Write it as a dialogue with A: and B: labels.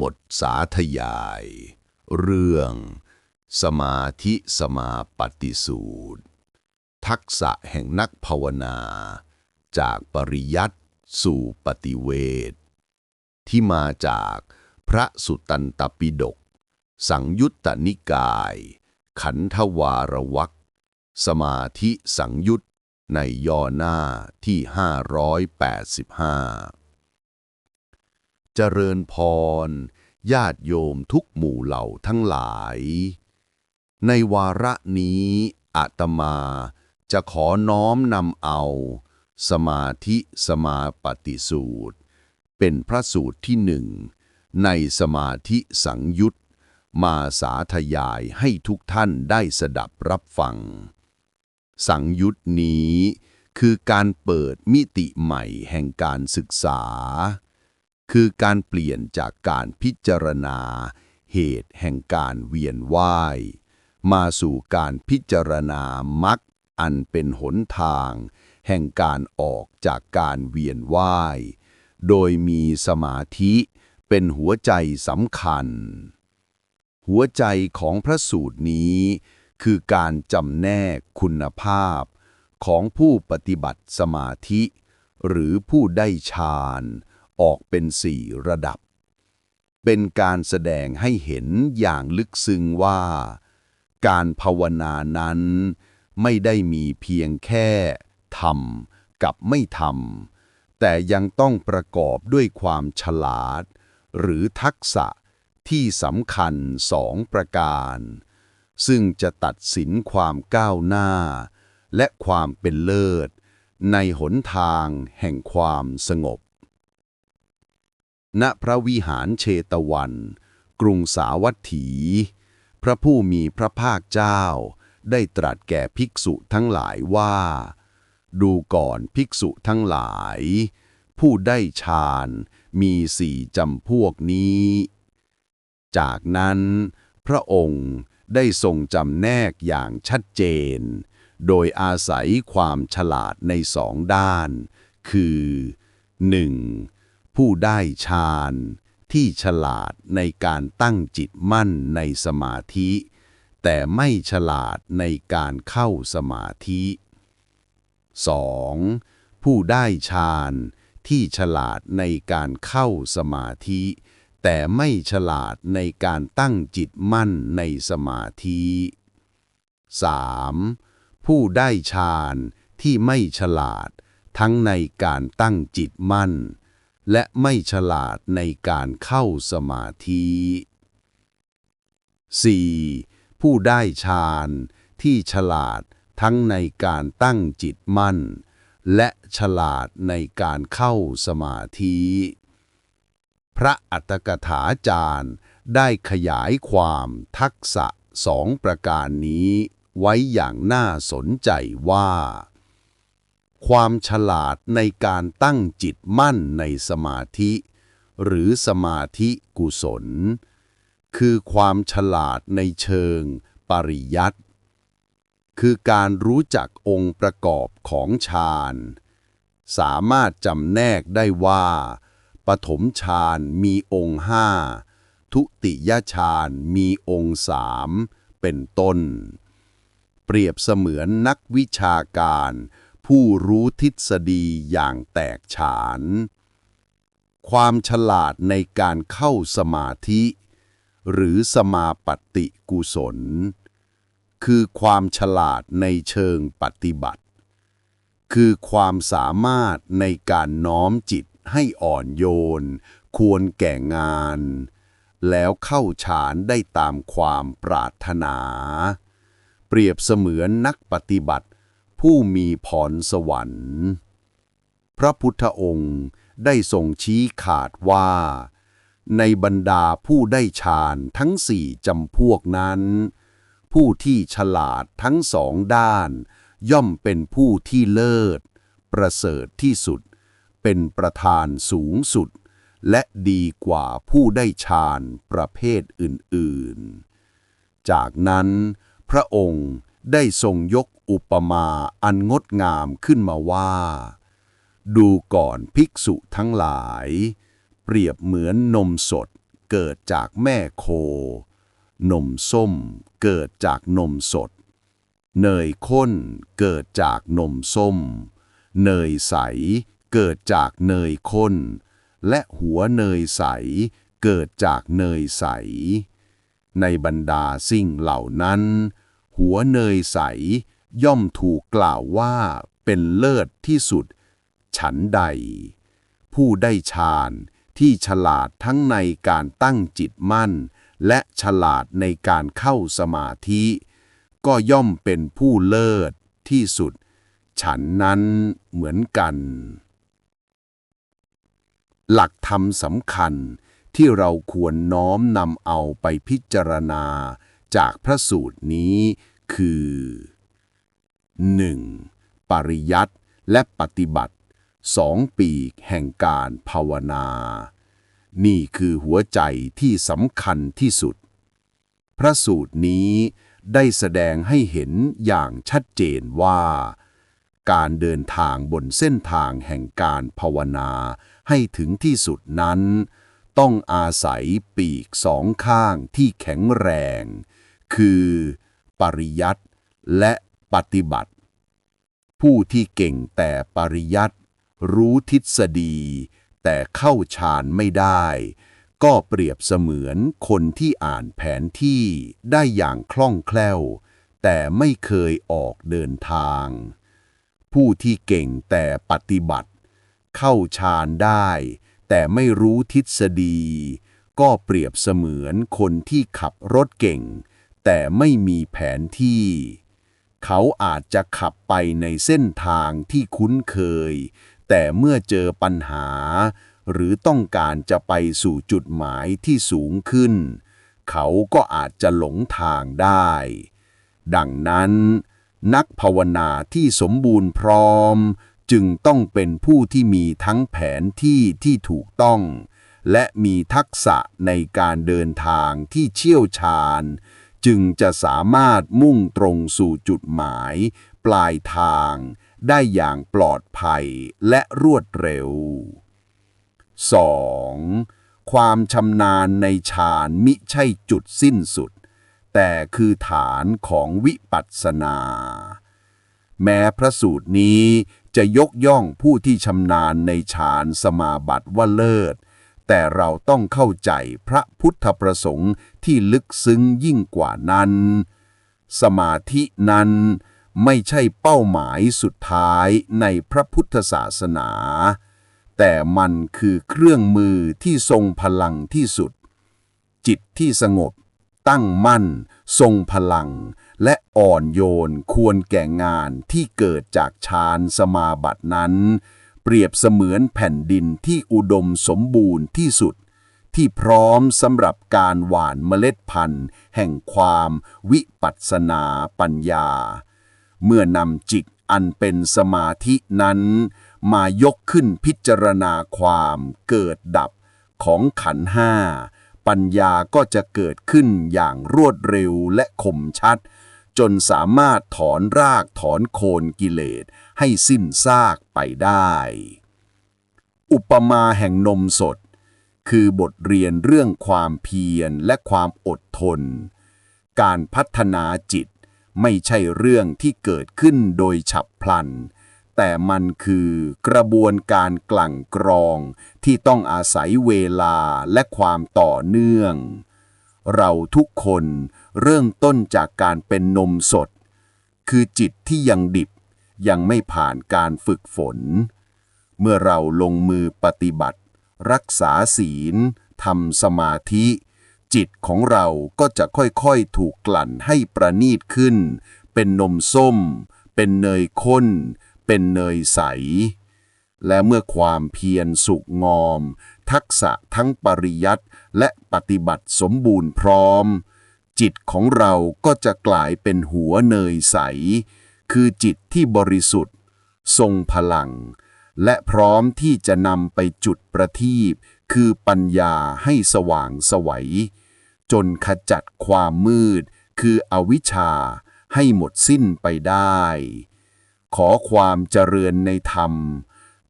A: บทสาธยาย เรื่อง สมาธิสมาปฏิสูตร ทักษะแห่งนักภาวนา จากปริยัติสู่ปฏิเวทที่มาจากพระสุตตันตปิฎกสังยุตตนิกาย ขันธวารวักสมาธิสังยุตในย่อหน้าที่ 585 เจริญพร ญาติโยมทุกหมู่เหล่าทั้งหลาย ในวาระนี้อาตมาจะขอน้อมนำเอา สมาธิสมาปฏิสูตร เป็นพระสูตรที่หนึ่ง ในสมาธิสังยุตมาสาธยายให้ทุกท่านได้สดับรับฟัง สังยุตนี้คือการเปิดมิติใหม่แห่งการศึกษา คือการเปลี่ยนจากการพิจารณา เหตุแห่งการเวียนว่าย มาสู่การพิจารณามรรคอันเป็นหนทาง แห่งการออกจากการเวียนว่าย โดยมีสมาธิเป็นหัวใจสำคัญ หัวใจของพระสูตรนี้ คือการจำแนกคุณภาพของผู้ปฏิบัติสมาธิ หรือผู้ได้ฌาน ออกเป็นสี่ระดับ เป็นการแสดงให้เห็นอย่างลึกซึ้งว่า การภาวนานั้น ไม่ได้มีเพียงแค่ทำกับไม่ทำแต่ยังต้องประกอบด้วยความฉลาด หรือทักษะที่สำคัญสองประการ ซึ่งจะตัดสินความก้าวหน้า และความเป็นเลิศ ในหนทางแห่งความสงบ ณพระวิหารเชตวัน กรุงสาวัตถี พระผู้มีพระภาคเจ้า ได้ตรัสแก่ภิกษุทั้งหลายว่า ดูก่อนภิกษุทั้งหลาย ผู้ได้ฌานมีสี่จำพวกนี้ จากนั้นพระองค์ได้ทรงจำแนกอย่างชัดเจน โดยอาศัยความฉลาดในสองด้าน คือ 1. ผู้ได้ฌานที่ฉลาดในการตั้งจิตมั่นในสมาธิ แต่ไม่ฉลาดในการเข้าสมาธิ 2. ผู้ได้ฌานที่ฉลาดในการเข้าสมาธิ แต่ไม่ฉลาดในการตั้งจิตมั่นในสมาธิ 3. ผู้ได้ฌานที่ไม่ฉลาดทั้งในการตั้งจิตมั่น และไม่ฉลาดในการเข้าสมาธิ 4. ผู้ได้ฌานที่ฉลาดทั้งในการตั้งจิตมั่น และฉลาดในการเข้าสมาธิ พระอัตถกถาจารย์ได้ขยายความทักษะสองประการนี้ไว้อย่างน่าสนใจว่า ความฉลาดในการตั้งจิตมั่นในสมาธิ หรือสมาธิกุศล คือความฉลาดในเชิง ปริยัติคือการรู้จักองค์ประกอบของฌานสามารถจำแนกได้ว่า ปฐมฌานมีองค์ห้าทุติยฌานมีองค์สามเป็นต้น เปรียบเสมือนนักวิชาการ ผู้รู้ทฤษฎีอย่างแตกฉาน ความฉลาดในการเข้าสมาธิ หรือสมาปฏิกุศล คือความฉลาดในเชิงปฏิบัติ คือความสามารถในการน้อมจิตให้อ่อนโยน ควรแก่งาน แล้วเข้าฌานได้ตามความปรารถนา เปรียบเสมือนนักปฏิบัติ ผู้มีพรสวรรค์ พระพุทธองค์ได้ทรงชี้ขาดว่า ในบรรดาผู้ได้ฌานทั้งสี่จำพวกนั้น ผู้ที่ฉลาดทั้งสองด้าน ย่อมเป็นผู้ที่เลิศ ประเสริฐที่สุด เป็นประธานสูงสุด และดีกว่าผู้ได้ฌานประเภทอื่น ๆ จากนั้นพระองค์ได้ทรงยก อุปมาอันงดงามขึ้นมาว่า ดูก่อนภิกษุทั้งหลาย เปรียบเหมือนนมสดเกิดจากแม่โค นมส้มเกิดจากนมสด เนยข้นเกิดจากนมส้ม เนยใสเกิดจากเนยข้น และหัวเนยใสเกิดจากเนยใส ในบรรดาสิ่งเหล่านั้น หัวเนยใส ย่อมถูกกล่าวว่าเป็นเลิศที่สุด ฉันใด ผู้ได้ฌานที่ฉลาดทั้งในการตั้งจิตมั่น และฉลาดในการเข้าสมาธิ ก็ย่อมเป็นผู้เลิศที่สุด ฉันนั้นเหมือนกัน หลักธรรมสำคัญที่เราควรน้อมนำเอาไปพิจารณาจากพระสูตรนี้คือ 1. ปริยัติและปฏิบัติสองปีกแห่งการภาวนา นี่คือหัวใจที่สำคัญที่สุด พระสูตรนี้ได้แสดงให้เห็นอย่างชัดเจนว่า การเดินทางบนเส้นทางแห่งการภาวนาให้ถึงที่สุดนั้น ต้องอาศัยปีกสองข้างที่แข็งแรง คือ ปริยัติและ ปฏิบัติ ผู้ที่เก่งแต่ปริยัติรู้ทฤษฎี แต่เข้าฌานไม่ได้ ก็เปรียบเสมือนคนที่อ่านแผนที่ได้อย่างคล่องแคล่ว แต่ไม่เคยออกเดินทาง ผู้ที่เก่งแต่ปฏิบัติ เข้าฌานได้ แต่ไม่รู้ทฤษฎี ก็เปรียบเสมือนคนที่ขับรถเก่ง แต่ไม่มีแผนที่ เขาอาจจะขับไปในเส้นทางที่คุ้นเคย แต่เมื่อเจอปัญหา หรือต้องการจะไปสู่จุดหมายที่สูงขึ้น เขาก็อาจจะหลงทางได้ ดังนั้น นักภาวนาที่สมบูรณ์พร้อม จึงต้องเป็นผู้ที่มีทั้งแผนที่ที่ถูกต้อง และมีทักษะในการเดินทางที่เชี่ยวชาญ จึงจะสามารถมุ่งตรงสู่จุดหมาย ปลายทาง ได้อย่างปลอดภัยและรวดเร็ว 2. ความชำนาญในฌานมิใช่จุดสิ้นสุด แต่คือฐานของวิปัสสนา แม้พระสูตรนี้จะยกย่องผู้ที่ชำนาญในฌานสมาบัติว่าเลิศ แต่เราต้องเข้าใจพระพุทธประสงค์ที่ลึกซึ้งยิ่งกว่านั้น สมาธินั้นไม่ใช่เป้าหมายสุดท้ายในพระพุทธศาสนา แต่มันคือเครื่องมือที่ทรงพลังที่สุด จิตที่สงบ ตั้งมั่น ทรงพลัง และอ่อนโยนควรแก่งานที่เกิดจากฌานสมาบัตินั้น เปรียบเสมือนแผ่นดินที่อุดมสมบูรณ์ที่สุด ที่พร้อมสำหรับการหว่านเมล็ดพันธุ์ แห่งความวิปัสสนาปัญญา เมื่อนำจิตอันเป็นสมาธินั้น มายกขึ้นพิจารณาความเกิดดับของขันห้าปัญญาก็จะเกิดขึ้นอย่างรวดเร็วและคมชัด จนสามารถถอนรากถอนโคนกิเลสให้สิ้นซากไปได้ อุปมาแห่งนมสด คือบทเรียนเรื่องความเพียรและความอดทน การพัฒนาจิตไม่ใช่เรื่องที่เกิดขึ้นโดยฉับพลัน แต่มันคือกระบวนการกลั่นกรองที่ต้องอาศัยเวลาและความต่อเนื่อง เราทุกคนเริ่มต้นจากการเป็นนมสด คือจิตที่ยังดิบยังไม่ผ่านการฝึกฝน เมื่อเราลงมือปฏิบัติ รักษาศีลทำสมาธิ จิตของเราก็จะค่อยๆถูกกลั่นให้ประณีตขึ้น เป็นนมส้ม เป็นเนยข้น เป็นเนยใส และเมื่อความเพียรสุกงอม ทักษะทั้งปริยัติและปฏิบัติสมบูรณ์พร้อม จิตของเราก็จะกลายเป็นหัวเนยใส คือจิตที่บริสุทธิ์ ทรงพลัง และพร้อมที่จะนำไปจุดประทีปคือปัญญาให้สว่างสวัย จนขจัดความมืด คืออวิชชาให้หมดสิ้นไปได้ ขอความเจริญในธรรม